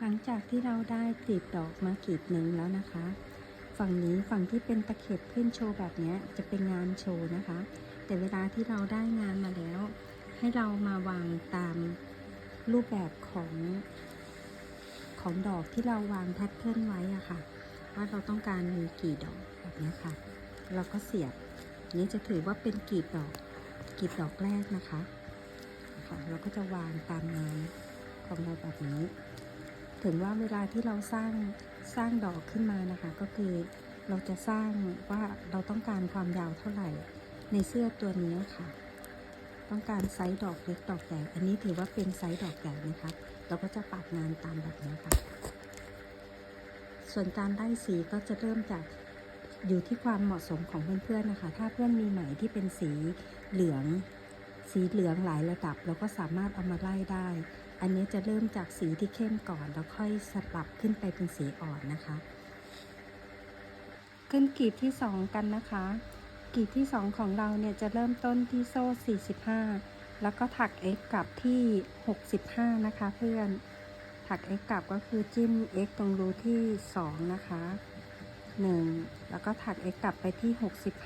หลังจากที่เราได้กลีบดอกมากลีบหนึ่งแล้วนะคะ ฝั่งนี้ฝั่งที่เป็นตะเข็บขึ้นโชว์แบบนี้จะเป็นงานโชว์นะคะ แต่เวลาที่เราได้งานมาแล้ว ให้เรามาวางตามรูปแบบของของดอกที่เราวางแพทเทิร์นไว้อะค่ะ ว่าเราต้องการมีกี่ดอกแบบนี้ค่ะ เราก็เสียบนี้จะถือว่าเป็นกลีบดอกกลีบดอกแรกนะคะค่ะเราก็จะวางตามงานของเราแบบนี้ ถึงว่าเวลาที่เราสร้างสร้างดอกขึ้นมานะคะ ก็คือเราจะสร้างว่าเราต้องการความยาวเท่าไหร่ ในเสื้อตัวนี้ค่ะ ต้องการไซส์ดอกเล็กดอกใหญ่ อันนี้ถือว่าเป็นไซส์ดอกใหญ่นะคะ เราก็จะปักงานตามแบบนี้ค่ะ ส่วนการได้สีก็จะเริ่มจากอยู่ที่ความเหมาะสมของเพื่อนๆนะคะ ถ้าเพื่อนมีไหมที่เป็นสีเหลือง สีเหลืองหลายระดับ เราก็สามารถเอามาไล่ได้ อันนี้จะเริ่มจากสีที่เข้มก่อน แล้วค่อยสลับขึ้นไปเป็นสีอ่อนนะคะ ขึ้นกลีบที่ 2 กันนะคะกลีบที่ 2 ของเราเนี่ยจะเริ่มต้นที่โซ่ 45 แล้วก็ถัก x กลับที่ 65 นะคะ เพื่อน ถัก x กลับก็คือจิ้ม x ตรงรูที่ 2 นะคะ 1 แล้วก็ถัก x กลับไปที่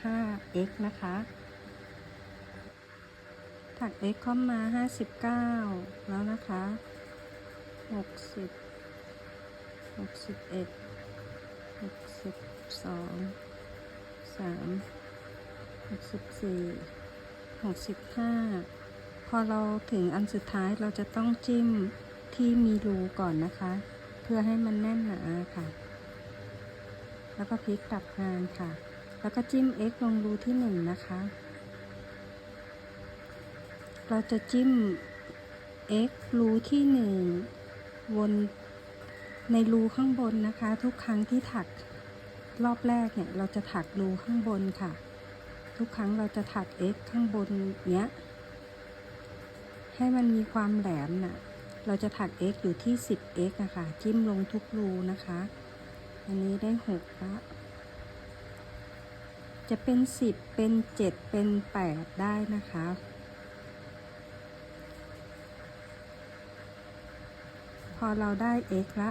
65 x นะคะ ถัก x เข้ามา 59 แล้วนะคะ 60 61 62 3 64 65 พอเราถึงอันสุดท้ายเราจะต้องจิ้มที่มีรูก่อนนะคะ เพื่อให้มันแน่นหนาค่ะ แล้วก็พลิกกลับงานค่ะ แล้วก็จิ้ม x ลงรูที่หนึ่งนะคะ เราจะจิ้ม x รูที่หนึ่งวนในรูข้างบนนะคะ ทุกครั้งที่ถักรอบแรกเนี่ยเราจะถักรูข้างบนค่ะ ทุกครั้งเราจะถัก x ข้างบนเนี้ย ให้มันมีความแหลมน่ะเราจะถัก x อยู่ที่ 10x นะคะ จิ้มลงทุกรูนะคะ อันนี้ได้6ละจะเป็น 10 เป็น 7 เป็น 8 ได้นะคะ อเราได้ x ละ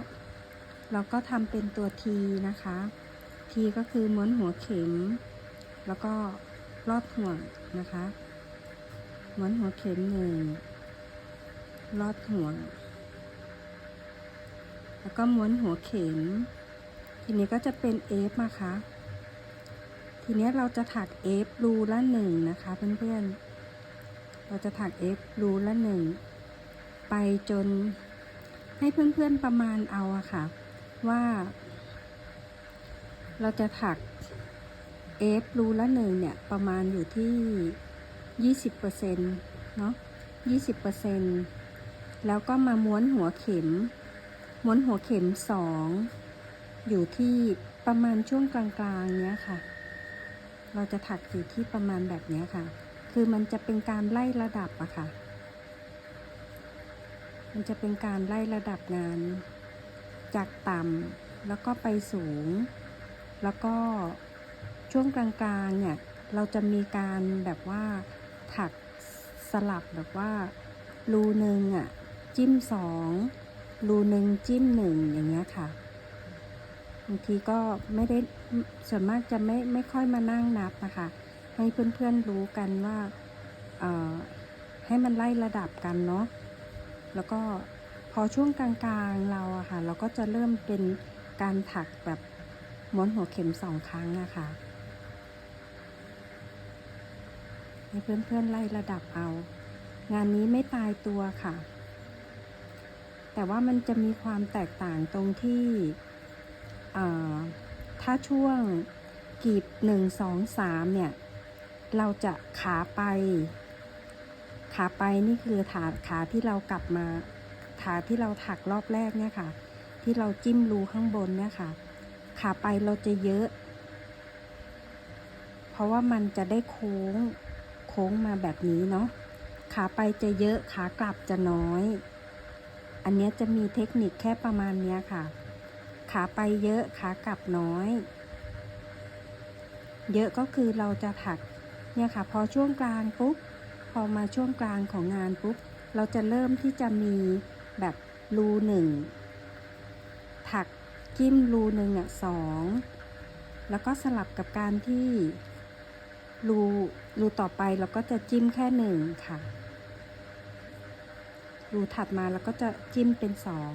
เราก็ทำเป็นตัว t นะคะ t ก็คือม้วนหัวเข็ม แล้วก็ลอดห่วงนะคะ ม้วนหัวเข็มหนึ่งลอดห่วง แล้วก็ม้วนหัวเข็ม ทีนี้ก็จะเป็น f มาคะ ทีนี้เราจะถัก f รูละหนึ่งนะคะเพื่อนๆ เราจะถัก f รูละหนึ่งไปจน ให้เพื่อนๆประมาณเอาอะค่ะ ว่า เราจะถัก f รูละหนึ่งเนี่ย ประมาณอยู่ที่20%เปอร์เซ็นต์เนาะ20%แล้วก็มาม้วนหัวเข็ม ม้วนหัวเข็ม2อยู่ที่ประมาณช่วงกลางๆเนี้ยค่ะ เราจะถักอยู่ที่ประมาณแบบเนี้ยค่ะ คือมันจะเป็นการไล่ระดับอะค่ะ มันจะเป็นการไล่ระดับงาน จากต่ำแล้วก็ไปสูง แล้วก็ช่วงกลางๆเนี่ยเราจะมีการแบบว่าถักสลับแบบว่า รูหนึ่งอะจิ้มสองรูหนึ่งจิ้มหนึ่งอย่างเงี้ยค่ะบางทีก็ไม่ได้ส่วนมากจะไม่ไม่ค่อยมานั่งนับนะคะ ให้เพื่อนๆรู้กันว่าเอ่อให้มันไล่ระดับกันเนาะ แล้วก็พอช่วงกลางๆเราอะค่ะ เราก็จะเริ่มเป็นการถักแบบม้วนหัวเข็มสองครั้งอะค่ะให้เพื่อนๆไล่ระดับเอา งานนี้ไม่ตายตัวค่ะ แต่ว่ามันจะมีความแตกต่างตรงที่ถ้าช่วงกีบหนึ่งสองสามเนี่ย เราจะขาไป ขาไปนี่คือขาขาที่เรากลับมาขาที่เราถักรอบแรกเนี่ยค่ะ ที่เราจิ้มรูข้างบนเนี่ยค่ะ ขาไปเราจะเยอะ เพราะว่ามันจะได้โค้งโค้งมาแบบนี้เนาะขาไปจะเยอะขากลับจะน้อย อันนี้จะมีเทคนิคแค่ประมาณนี้ค่ะ ขาไปเยอะขากลับน้อย เยอะก็คือเราจะถักเนี่ยค่ะ พอช่วงกลางปุ๊บ พอมาช่วงกลางของงานปุ๊บ เราจะเริ่มที่จะมีแบบรูหนึ่งถักจิ้มรูหนึ่งอะสองแล้วก็สลับกับการที่รูรูต่อไปเราก็จะจิ้มแค่หนึ่งค่ะ รูถัดมาเราก็จะจิ้มเป็นสอง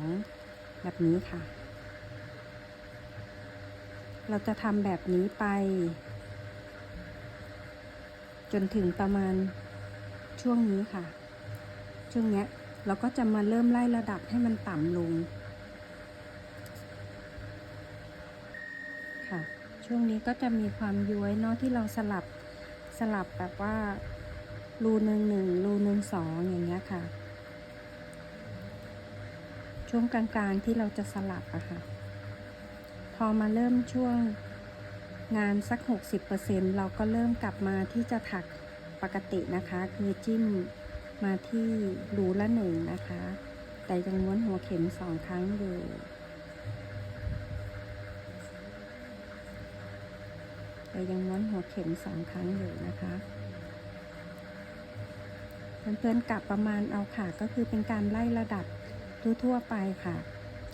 แบบนี้ค่ะ เราจะทำแบบนี้ไป จนถึงประมาณ ช่วงนี้ค่ะ ช่วงเนี้ย เราก็จะมาเริ่มไล่ระดับให้มันต่ำลง ค่ะ ช่วงนี้ก็จะมีความย้วยเนาะที่เราสลับสลับแบบว่ารูหนึ่งหนึ่งรูหนึ่งสองอย่างเงี้ยค่ะ ช่วงกลางๆที่เราจะสลับอะค่ะ พอมาเริ่มช่วงงานสัก 60%เราก็เริ่มกลับมาที่จะถัก กตินะคะคือจิ้มมาที่รูละหนึ่งนะคะ แต่ยังม้วนหัวเข็มสองครั้งอยู่แต่ยังม้วนหัวเข็มสองครั้งอยู่นะคะเพื่อนๆกลับประมาณเอาค่ะ ก็คือเป็นการไล่ระดับทั่วๆไปค่ะ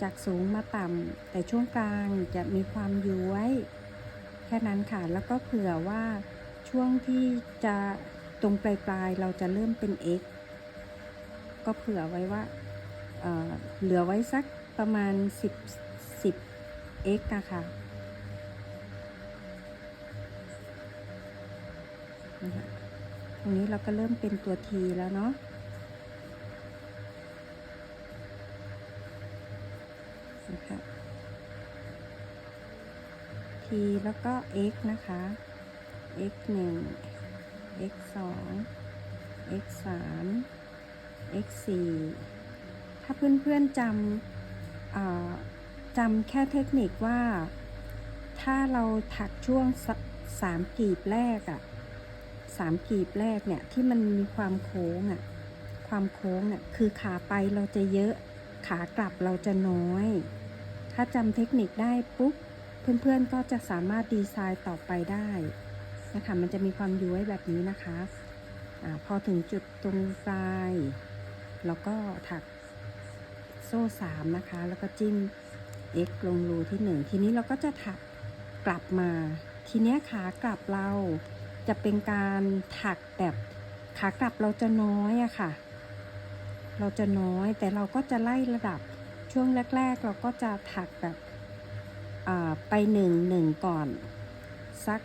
จากสูงมาต่ำแต่ช่วงกลางจะมีความย้วย แค่นั้นค่ะ แล้วก็เผื่อว่าช่วงที่จะ ตรงปลายๆเราจะเริ่มเป็น x ก็เผื่อไว้ว่าเเหลือไว้สักประมาณ 10 10 x นะคะนะคะตรงนี้เราก็เริ่มเป็นตัว t แล้วเนาะนะคะ t แล้วก็ x นะคะ x 1 x 2 x 3 x 4ถ้าเพื่อนๆจำอ่าจำแค่เทคนิคว่า ถ้าเราถักช่วงสามกีบแรกอะสามกีบแรกเนี่ยที่มันมีความโค้งอะความโค้งเนี่ยคือขาไปเราจะเยอะขากลับเราจะน้อย ถ้าจำเทคนิคได้ปุ๊บ เพื่อนๆก็จะสามารถดีไซน์ต่อไปได้ นะคะมันจะมีความย้วยแบบนี้นะคะอะพอถึงจุดตรงปลายเราก็ถักโซ่สามนะคะ แล้วก็จิ้ม x ลงรูที่หนึ่งทีนี้เราก็จะถักกลับมา ทีเนี้ยขากลับเราจะเป็นการถักแบบขากลับเราจะน้อยอะค่ะ เราจะน้อยแต่เราก็จะไล่ระดับช่วงแรก ๆ เราก็จะถักแบบไปหนึ่งหนึ่งก่อน สัก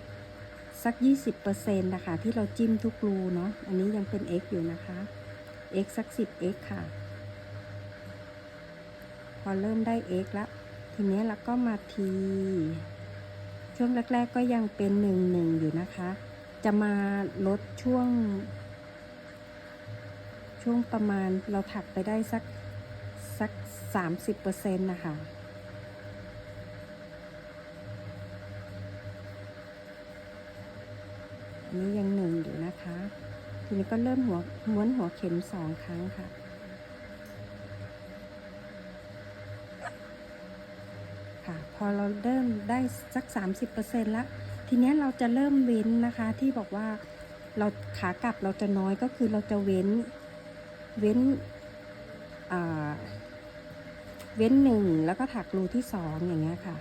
สัก 20%นะคะที่เราจิ้มทุกรูเนาะ อันนี้ยังเป็น x อยู่นะคะ x สัก 10x ค่ะ พอเริ่มได้ x แล้วทีนี้เราก็มา t ช่วงแรก ๆ ก็ยังเป็น 1 1 อยู่นะคะ จะมาลดช่วง ช่วงประมาณเราถักไปได้สักสัก 30%นะคะ อันนี้ยังหนึ่งอยู่นะคะ ทีนี้ก็เริ่มหัวม้วนหัวเข็มสองครั้งค่ะ ค่ะ พอเราเริ่มได้สัก 30%แล้ว ทีนี้เราจะเริ่มเว้นนะคะที่บอกว่าเราขากลับเราจะน้อยก็คือเราจะเว้นเว้นเว้นหนึ่งแล้วก็ถักรูที่สองอย่างเงี้ยค่ะ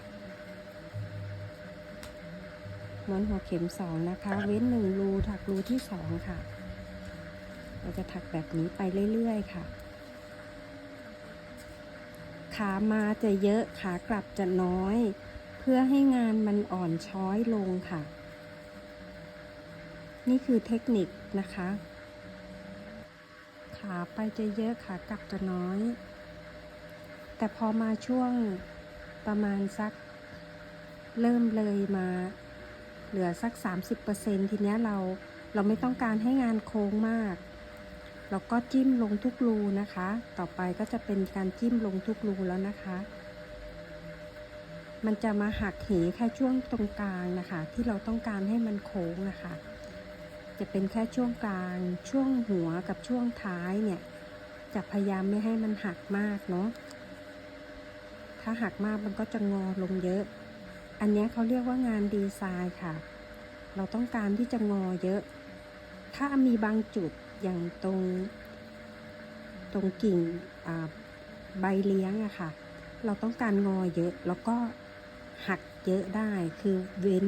ม้วนหัวเข็มสองนะคะ เว้นหนึ่งรูถักรูที่สองค่ะ เราจะถักแบบนี้ไปเรื่อยๆค่ะ ขามาจะเยอะขากลับจะน้อย เพื่อให้งานมันอ่อนช้อยลงค่ะ นี่คือเทคนิคนะคะ ขาไปจะเยอะขากลับจะน้อย แต่พอมาช่วงประมาณสักเริ่มเลยมา เหลือสัก 30%ทีเนี้ยเราเราไม่ต้องการให้งานโค้งมาก เราก็จิ้มลงทุกรูนะคะ ต่อไปก็จะเป็นการจิ้มลงทุกรูแล้วนะคะ มันจะมาหักเหแค่ช่วงตรงกลางนะคะ ที่เราต้องการให้มันโค้งนะคะ จะเป็นแค่ช่วงกลาง ช่วงหัวกับช่วงท้ายเนี่ย จะพยายามไม่ให้มันหักมากเนาะ ถ้าหักมากมันก็จะงอลงเยอะ อันนี้เขาเรียกว่างานดีไซน์ค่ะ เราต้องการที่จะงอเยอะ ถ้ามีบางจุดอย่างตรง ตรงกิ่งใบเลี้ยงอะค่ะ เราต้องการงอเยอะ แล้วก็หักเยอะได้ คือเว้น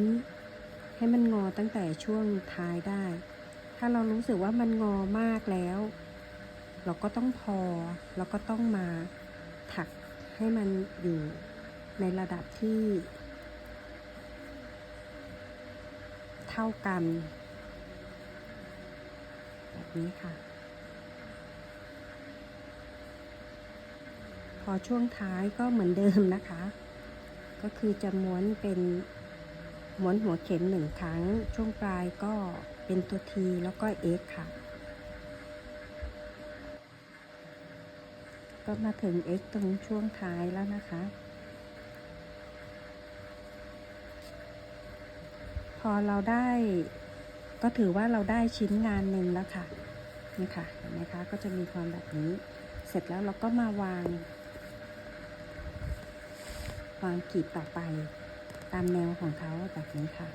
ให้มันงอตั้งแต่ช่วงท้ายได้ ถ้าเรารู้สึกว่ามันงอมากแล้ว เราก็ต้องพอเราก็ต้องมาถักให้มันอยู่ในระดับที่ ท่ากัน แบบนี้ค่ะ พอช่วงท้ายก็เหมือนเดิมนะคะ ก็คือจะม้วนเป็นม้วนหัวเข็มหนึ่งครั้ง ช่วงปลายก็เป็นตัวทีแล้วก็ X ค่ะ ก็มาถึง X ตรงช่วงท้ายแล้วนะคะ อเราได้ก็ถือว่าเราได้ชิ้นงานหนึ่งแล้วค่ะนี่ค่ะเห็นไหมคะก็จะมีความแบบนี้ เสร็จแล้วเราก็มาวาง วางกีบต่อไปตามแนวของเขาแบบนี้ค่ะ